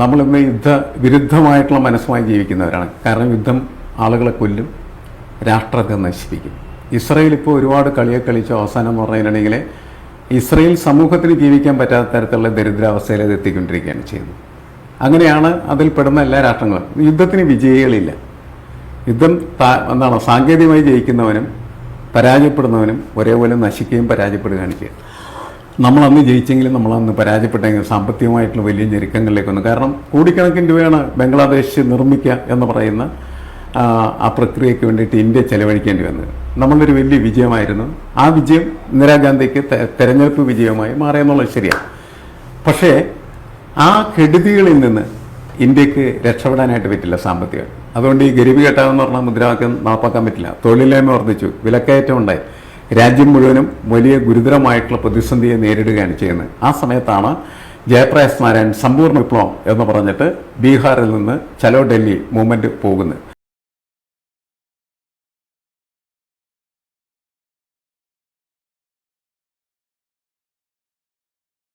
നമ്മളിന്ന് യുദ്ധ വിരുദ്ധമായിട്ടുള്ള മനസ്സുമായി ജീവിക്കുന്നവരാണ്. കാരണം യുദ്ധം ആളുകളെ കൊല്ലും രാഷ്ട്രത്തെ നശിപ്പിക്കും. ഇസ്രയേൽ ഇപ്പോൾ ഒരുപാട് കളിയെ കളിച്ചു അവസാനം എന്ന് പറഞ്ഞിട്ടുണ്ടെങ്കിൽ ഇസ്രയേൽ സമൂഹത്തിന് ജീവിക്കാൻ പറ്റാത്ത തരത്തിലുള്ള ദരിദ്രാവസ്ഥയിൽ അത് എത്തിക്കൊണ്ടിരിക്കുകയാണ് ചെയ്യുന്നത്. അങ്ങനെയാണ് അതിൽ പെടുന്ന എല്ലാ രാഷ്ട്രങ്ങളും. യുദ്ധത്തിന് വിജയികളില്ല. യുദ്ധം എന്താണ് സാങ്കേതികമായി ജയിക്കുന്നവനും പരാജയപ്പെടുന്നവനും ഒരേപോലെ നശിക്കുകയും പരാജയപ്പെടുകയാണ് ചെയ്യുക നമ്മളന്ന് ജയിച്ചെങ്കിലും നമ്മളന്ന് പരാജയപ്പെട്ടെങ്കിൽ സാമ്പത്തികമായിട്ടുള്ള വലിയ ഞെരുക്കങ്ങളിലേക്ക് വന്നു കാരണം കോടിക്കണക്കിന് രൂപയാണ് ബംഗ്ലാദേശ് നിർമ്മിക്കുക എന്ന് പറയുന്ന ആ, പ്രക്രിയയ്ക്ക് വേണ്ടിയിട്ട് ഇന്ത്യ ചെലവഴിക്കേണ്ടി വന്നത്. നമ്മളൊരു വലിയ വിജയമായിരുന്നു. ആ വിജയം ഇന്ദിരാഗാന്ധിക്ക് തെരഞ്ഞെടുപ്പ് വിജയമായി മാറിയെന്നുള്ളത് ശരിയാണ് പക്ഷേ ആ കെടുതികളിൽ നിന്ന് ഇന്ത്യയ്ക്ക് രക്ഷപ്പെടാനായിട്ട് പറ്റില്ല സാമ്പത്തികം. അതുകൊണ്ട് ഈ ഗരീബ് കെട്ടാന്ന് പറഞ്ഞാൽ മുദ്രാവാക്യം നടപ്പാക്കാൻ പറ്റില്ല. തൊഴിലില്ലായ്മ വർദ്ധിച്ചു. വിലക്കയറ്റം ഉണ്ടായി രാജ്യം മുഴുവനും വലിയ ഗുരുതരമായിട്ടുള്ള പ്രതിസന്ധിയെ നേരിടുകയാണ് ചെയ്യുന്നത്. ആ സമയത്താണ് ജയപ്രകാശ് നാരായൺ സമ്പൂർണ വിപ്ലവം എന്ന് പറഞ്ഞിട്ട് ബീഹാറിൽ നിന്ന് ചലോ ഡൽഹി മൂവ്മെന്റ് പോകുന്നത്.